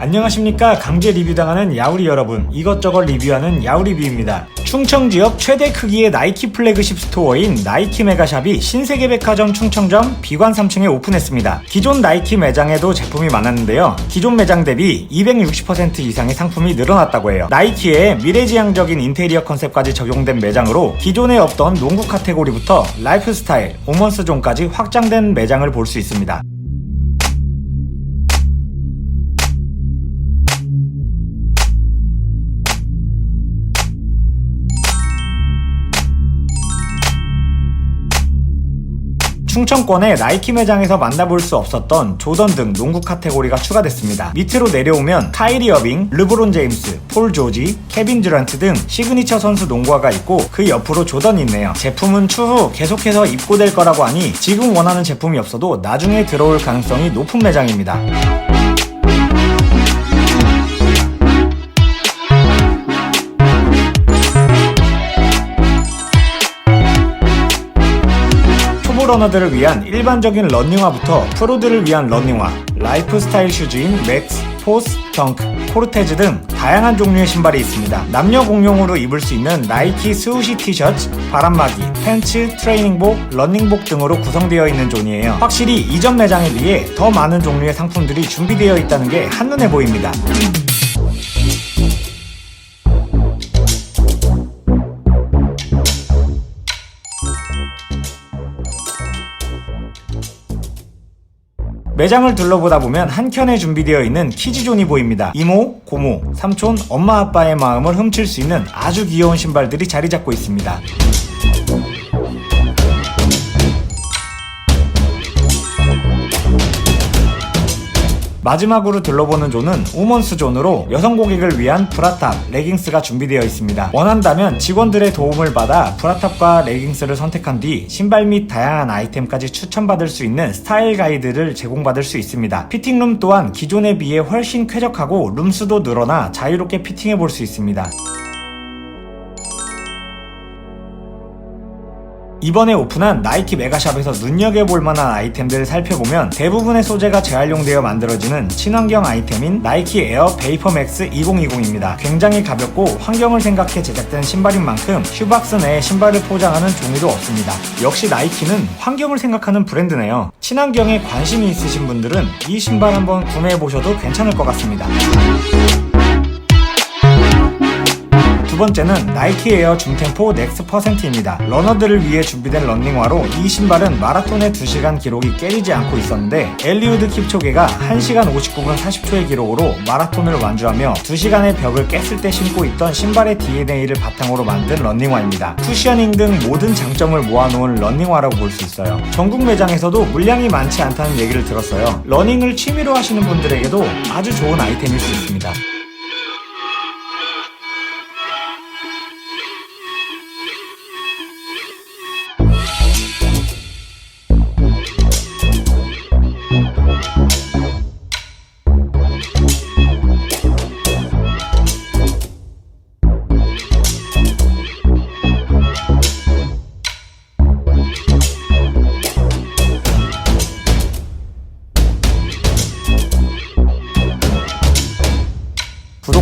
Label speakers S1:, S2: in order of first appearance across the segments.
S1: 안녕하십니까? 강제 리뷰당하는 야우리 여러분. 이것저것 리뷰하는 야우리뷰입니다. 충청 지역 최대 크기의 나이키 플래그십 스토어인 나이키 메가샵이 신세계 백화점 충청점 비관 3층에 오픈했습니다. 기존 나이키 매장에도 제품이 많았는데요. 기존 매장 대비 260% 이상의 상품이 늘어났다고 해요. 나이키의 미래지향적인 인테리어 컨셉까지 적용된 매장으로 기존에 없던 농구 카테고리부터 라이프스타일, 오먼스 존까지 확장된 매장을 볼 수 있습니다 충청권의 나이키 매장에서 만나볼 수 없었던 조던 등 농구 카테고리가 추가됐습니다. 밑으로 내려오면 카이리 어빙, 르브론 제임스, 폴 조지, 케빈 듀란트 등 시그니처 선수 농구화가 있고 그 옆으로 조던이 있네요. 제품은 추후 계속해서 입고될 거라고 하니 지금 원하는 제품이 없어도 나중에 들어올 가능성이 높은 매장입니다. 초보 러너들을 위한 일반적인 러닝화부터 프로들을 위한 러닝화, 라이프 스타일 슈즈인 맥스, 포스, 덩크, 코르테즈 등 다양한 종류의 신발이 있습니다. 남녀 공용으로 입을 수 있는 나이키 스우시 티셔츠, 바람막이, 팬츠, 트레이닝복, 러닝복 등으로 구성되어 있는 존이에요. 확실히 이전 매장에 비해 더 많은 종류의 상품들이 준비되어 있다는 게 한눈에 보입니다. 매장을 둘러보다 보면 한켠에 준비되어 있는 키즈존이 보입니다. 이모, 고모, 삼촌, 엄마 아빠의 마음을 훔칠 수 있는 아주 귀여운 신발들이 자리 잡고 있습니다. 마지막으로 둘러보는 존은 우먼스 존으로 여성 고객을 위한 브라탑, 레깅스가 준비되어 있습니다. 원한다면 직원들의 도움을 받아 브라탑과 레깅스를 선택한 뒤 신발 및 다양한 아이템까지 추천받을 수 있는 스타일 가이드를 제공받을 수 있습니다. 피팅룸 또한 기존에 비해 훨씬 쾌적하고 룸수도 늘어나 자유롭게 피팅해 볼 수 있습니다. 이번에 오픈한 나이키 메가샵에서 눈여겨볼 만한 아이템들을 살펴보면 대부분의 소재가 재활용되어 만들어지는 친환경 아이템인 나이키 에어 베이퍼 맥스 2020입니다. 굉장히 가볍고 환경을 생각해 제작된 신발인 만큼 슈박스 내에 신발을 포장하는 종이도 없습니다. 역시 나이키는 환경을 생각하는 브랜드네요. 친환경에 관심이 있으신 분들은 이 신발 한번 구매해 보셔도 괜찮을 것 같습니다. 두 번째는 나이키 에어 중템포 넥스 퍼센트입니다. 러너들을 위해 준비된 런닝화로 이 신발은 마라톤의 2시간 기록이 깨지지 않고 있었는데 엘리우드 킵초게가 1시간 59분 40초의 기록으로 마라톤을 완주하며 2시간의 벽을 깼을 때 신고 있던 신발의 DNA를 바탕으로 만든 런닝화입니다. 쿠셔닝 등 모든 장점을 모아놓은 런닝화라고 볼 수 있어요. 전국 매장에서도 물량이 많지 않다는 얘기를 들었어요. 러닝을 취미로 하시는 분들에게도 아주 좋은 아이템일 수 있습니다.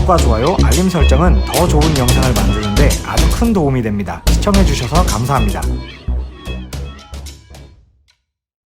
S1: 구독과 좋아요, 알림 설정은 더 좋은 영상을 만드는데 아주 큰 도움이 됩니다. 시청해주셔서 감사합니다.